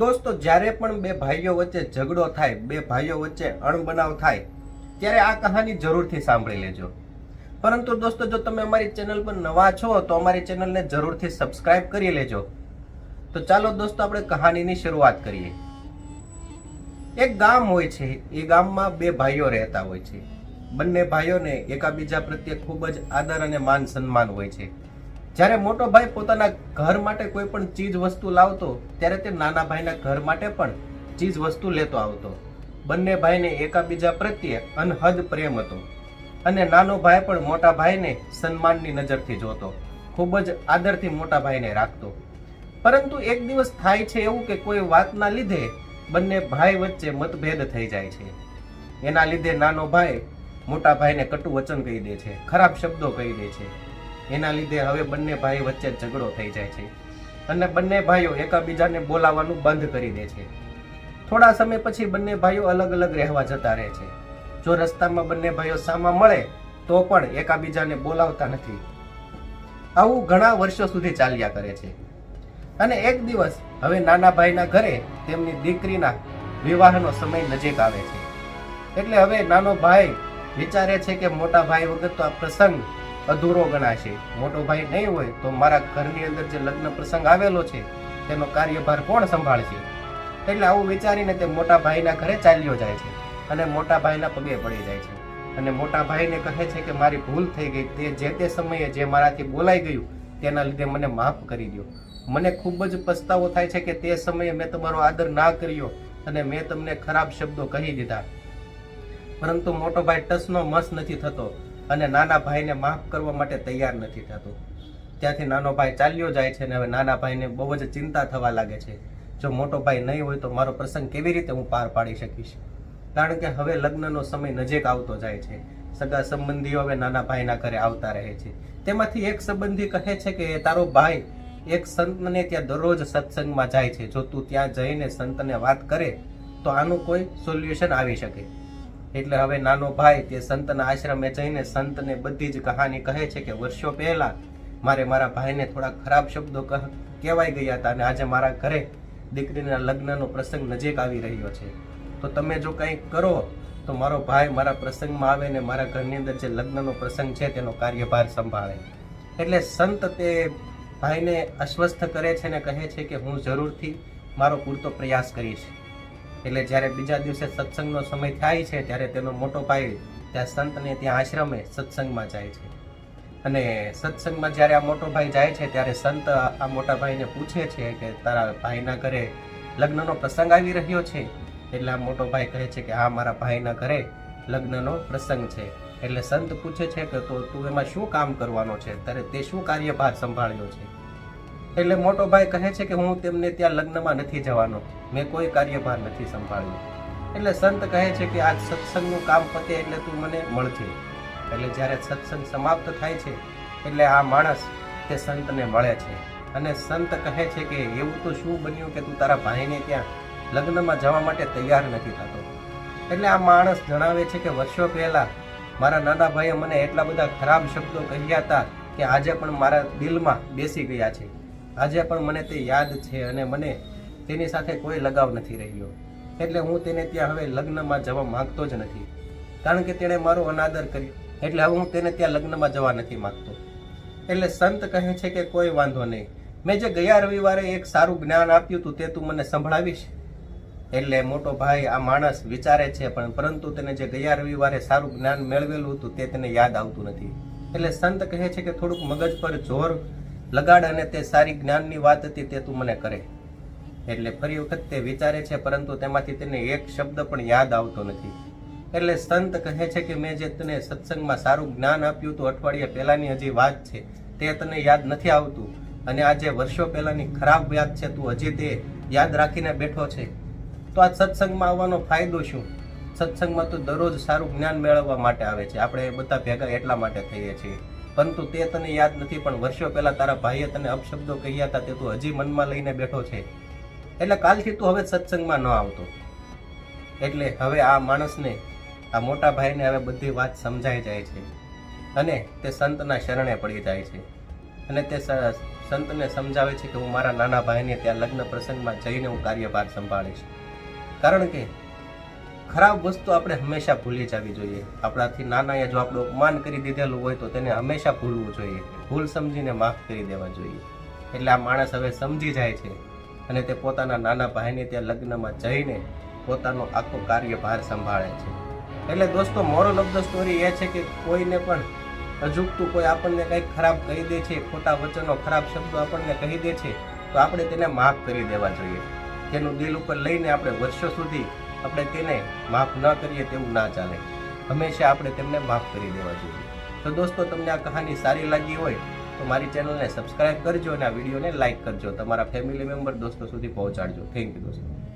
દોસ્તો, જ્યારે પણ બે ભાઈઓ વચ્ચે ઝઘડો થાય, બે ભાઈઓ વચ્ચે અણબનાવ થાય, ત્યારે આ કહાની જરૂરથી સાંભળી લેજો. પરંતુ દોસ્તો, જો તમે અમારી ચેનલ પર નવા છો, તો અમારી ચેનલને જરૂરથી સબસ્ક્રાઇબ કરી લેજો. તો ચાલો દોસ્તો, આપણે કહાનીની શરૂઆત કરીએ. એક ગામ હોય છે, એ ગામમાં બે ભાઈઓ રહેતા હોય છે. બંને ભાઈઓને એકાબીજા પ્રત્યે ખૂબ જ આદર અને માન સન્માન હોય છે. જ્યારે મોટો ભાઈ પોતાના ઘર માટે કોઈ પણ ચીજ વસ્તુ લાવતો, ત્યારે તે નાના ભાઈના ઘર માટે પણ ચીજ વસ્તુ લેતો આવતો. બંને ભાઈને એકાબીજા પ્રત્યે અનહદ પ્રેમ હતો અને નાનો ભાઈ પણ મોટા ભાઈને સન્માનની નજરથી જોતો, ખૂબ જ આદરથી મોટા ભાઈને રાખતો. પરંતુ એક દિવસ થાય છે એવું કે કોઈ વાતના લીધે બંને ભાઈ વચ્ચે મતભેદ થઈ જાય છે. એના લીધે નાનો ભાઈ મોટા ભાઈને કટુ વચન કહી દે છે, ખરાબ શબ્દો કહી દે છે. એના લીધે હવે બંને ભાઈ વચ્ચે ઝઘડો થઈ જાય છે. અને બંને ભાઈઓ એકબીજાને બોલાવવાનું બંધ કરી દે છે. થોડા સમય પછી બંને ભાઈઓ અલગ અલગ રહેવા જતા રહે છે. જો રસ્તામાં બંને ભાઈઓ સામા મળે, તો પણ એકાબીજાને બોલાવતા નથી. આવું ઘણા વર્ષો સુધી ચાલ્યા કરે છે. અને એક દિવસ હવે નાના ભાઈના ઘરે તેમની દીકરીના વિવાહનો સમય નજીક આવે છે. એટલે હવે નાનો ભાઈ વિચારે છે કે મોટા ભાઈ વગર તો આ પ્રસંગ અધૂરો ગણાશે. મોટો ભાઈ નહીં હોય તો મારા ઘરની અંદર જે લગ્ન પ્રસંગ આવેલો છે, તેનો કાર્યભાર કોણ સંભાળશે? એટલે આવું વિચારીને તે મોટા ભાઈના ઘરે ચાલ્યો જાય છે અને મોટા ભાઈના પગે પડી જાય છે. અને મોટા ભાઈને કહે છે કે મારી ભૂલ થઈ ગઈ. તે જે તે સમયે જે મારાથી બોલાઈ ગયું, તેના લીધે મને માફ કરી દો મને ખૂબ જ પસ્તાવો થાય છે કે તે સમયે મેં તમારો આદર ના કર્યો અને મેં તમને ખરાબ શબ્દો કહી દીધા. પરંતુ મોટો ભાઈ ટસનો મસ નથી થતો. અને નાના ભાઈને માફ કરવા માટે તૈયાર નથી થતો. ત્યાંથી નાનો ભાઈ ચાલ્યો જાય છે અને હવે નાના ભાઈને બહુ જ ચિંતા થવા લાગે છે. જો મોટો ભાઈ નહીં હોય તો મારો પ્રસંગ કેવી રીતે હું પાર પાડી શકીશ? કારણ કે હવે લગ્નનો સમય નજીક આવતો જાય છે. સગા સંબંધીઓ હવે નાના ભાઈના ઘરે આવતા રહે છે. તેમાંથી એક સંબંધી કહે છે કે, તારો ભાઈ એક સંતને ત્યાં દરરોજ સત્સંગમાં જાય છે. જો તું ત્યાં જઈને સંતને વાત કરે, તો આનું કોઈ સોલ્યુશન આવી શકે. એટલે હવે નાનો ભાઈ તે સંતના આશ્રમે જઈને સંતને બધી જ કહાની કહે છે કે વર્ષો પહેલા મારે મારા ભાઈને થોડા ખરાબ શબ્દો કહ- કહેવાઈ ગયા હતા અને આજે મારા ઘરે દીકરીના લગ્નનો પ્રસંગ નજીક આવી રહ્યો છે. તો તમે જો કંઈક કરો, તો મારો ભાઈ મારા પ્રસંગમાં આવે ને મારા ઘરની અંદર જે લગ્નનો પ્રસંગ છે તેનો કાર્યભાર સંભાળે. એટલે સંત તે ભાઈને અસ્વસ્થ કરે છે ને કહે છે કે હું જરૂરથી મારો પૂરતો પ્રયાસ કરીશ. એટલે જ્યારે બીજા દિવસે સત્સંગનો સમય થાય છે, ત્યારે તેનો મોટો ભાઈ ત્યાં સંતને ત્યાં આશ્રમે સત્સંગમાં જાય છે. અને સત્સંગમાં જ્યારે આ મોટો ભાઈ જાય છે, ત્યારે સંત આ મોટા ભાઈને પૂછે છે કે તારા ભાઈના ઘરે લગ્નનો પ્રસંગ આવી રહ્યો છે? એટલે આ મોટો ભાઈ કહે છે કે, હા, મારા ભાઈના ઘરે લગ્નનો પ્રસંગ છે. એટલે સંત પૂછે છે કે, તો તું એમાં શું કામ કરવાનો છે? તારે તે શું કાર્યભાર સંભાળ્યો છે? એટલે મોટો ભાઈ કહે છે કે હું તેમને ત્યાં લગ્નમાં નથી જવાનો. મેં કોઈ કાર્યભાર નથી સંભાળ્યો. એટલે સંત કહે છે કે આ સત્સંગનું કામ પતે એટલે તું મને મળજે. એટલે જ્યારે સત્સંગ સમાપ્ત થાય છે, એટલે આ માણસ તે સંતને મળે છે. અને સંત કહે છે કે એવું તો શું બન્યું કે તું તારા ભાઈને ત્યાં લગ્નમાં જવા માટે તૈયાર નથી થતો? એટલે આ માણસ જણાવે છે કે વર્ષો પહેલાં મારા નાના ભાઈએ મને એટલા બધા ખરાબ શબ્દો કહ્યા હતા કે આજે પણ મારા દિલમાં બેસી ગયા છે. આજે પણ મને તે યાદ છે અને મને તેની સાથે કોઈ લગાવ નથી રહ્યો. એટલે હું તેને ત્યાં હવે લગ્નમાં જવા માગતો જ નથી. કારણ કે તેણે મારો અનાદર કર્યો એટલે હવે હું તેને ત્યાં લગ્નમાં જવા નથી માગતો. એટલે સંત કહે છે કે કોઈ વાંધો નહીં. મેં જે ગયા રવિવારે એક સારું જ્ઞાન આપ્યું હતું તે તું મને સંભળાવીશ. એટલે મોટો ભાઈ, આ માણસ વિચારે છે પણ પરંતુ તેને જે ગયા રવિવારે સારું જ્ઞાન મેળવેલું હતું તે તેને યાદ આવતું નથી. એટલે સંત કહે છે કે થોડુંક મગજ પર જોર લગાડ અને તે સારી જ્ઞાનની વાત હતી તે તું મને કરે. એટલે ફરી વખત તે વિચારે છે, પરંતુ તેમાંથી તેને એક શબ્દ પણ યાદ આવતો નથી. એટલે સંત કહે છે કે મેં જે તને સત્સંગમાં સારું જ્ઞાન આપ્યું હતું અઠવાડિયા પહેલાની હજી વાત છે, તે તને યાદ નથી આવતું. અને આ જે વર્ષો પહેલાંની ખરાબ વાત છે, તું હજી તે યાદ રાખીને બેઠો છે. તો આ સત્સંગમાં આવવાનો ફાયદો શું? સત્સંગમાં તો દરરોજ સારું જ્ઞાન મેળવવા માટે આવે છે. આપણે બધા ભેગા એટલા માટે થઈએ છીએ. પરંતુ તે તને યાદ નથી, પણ વર્ષો પહેલા તારા ભાઈએ તને અપશબ્દો કહ્યા હતા, તે તું હજી મનમાં લઈને બેઠો છે. એટલે કાલથી તું હવે સત્સંગમાં ન આવતો. એટલે હવે આ માણસને, આ મોટા ભાઈને હવે બધી વાત સમજાઈ જાય છે. અને તે સંતના શરણે પડી જાય છે. અને તે સંતને સમજાવે છે કે હું મારા નાના ભાઈને ત્યાં લગ્ન પ્રસંગમાં જઈને હું કાર્યભાર સંભાળીશ. કારણ કે ખરાબ વસ્તુ આપણે હંમેશા ભૂલી જવી જોઈએ. આપણાથી નાના યા જો આપણું અપમાન કરી દીધેલું હોય તો તેને હંમેશા ભૂલવું જોઈએ. ભૂલ સમજીને માફ કરી દેવા જોઈએ. એટલે આ માણસ હવે સમજી જાય છે અને તે પોતાના નાના ભાઈને ત્યાં લગ્નમાં જઈને પોતાનો આખો કાર્યભાર સંભાળે છે. એટલે દોસ્તો મોરલ ઓફ ધ સ્ટોરી એ છે કે કોઈને પણ અજુકતું કોઈ આપણને કંઈક ખરાબ કહી દે છે, ખોટા વચનો, ખરાબ શબ્દો આપણને કહી દે છે, તો આપણે તેને માફ કરી દેવા જોઈએ. તેનું દિલ ઉપર લઈને આપણે વર્ષો સુધી આપણે તેને માફ ન કરીએ તેવું ના ચાલે. હંમેશા આપણે તેમને માફ કરી દેવા જોઈએ. તો દોસ્તો, તમને આ કહાની સારી લાગી હોય તો મારી ચેનલને સબસ્ક્રાઇબ કરજો અને આ વિડીયોને લાઇક કરજો. તમારા ફેમિલી મેમ્બર દોસ્તો સુધી પહોંચાડજો. થેન્ક યુ દોસ્તો.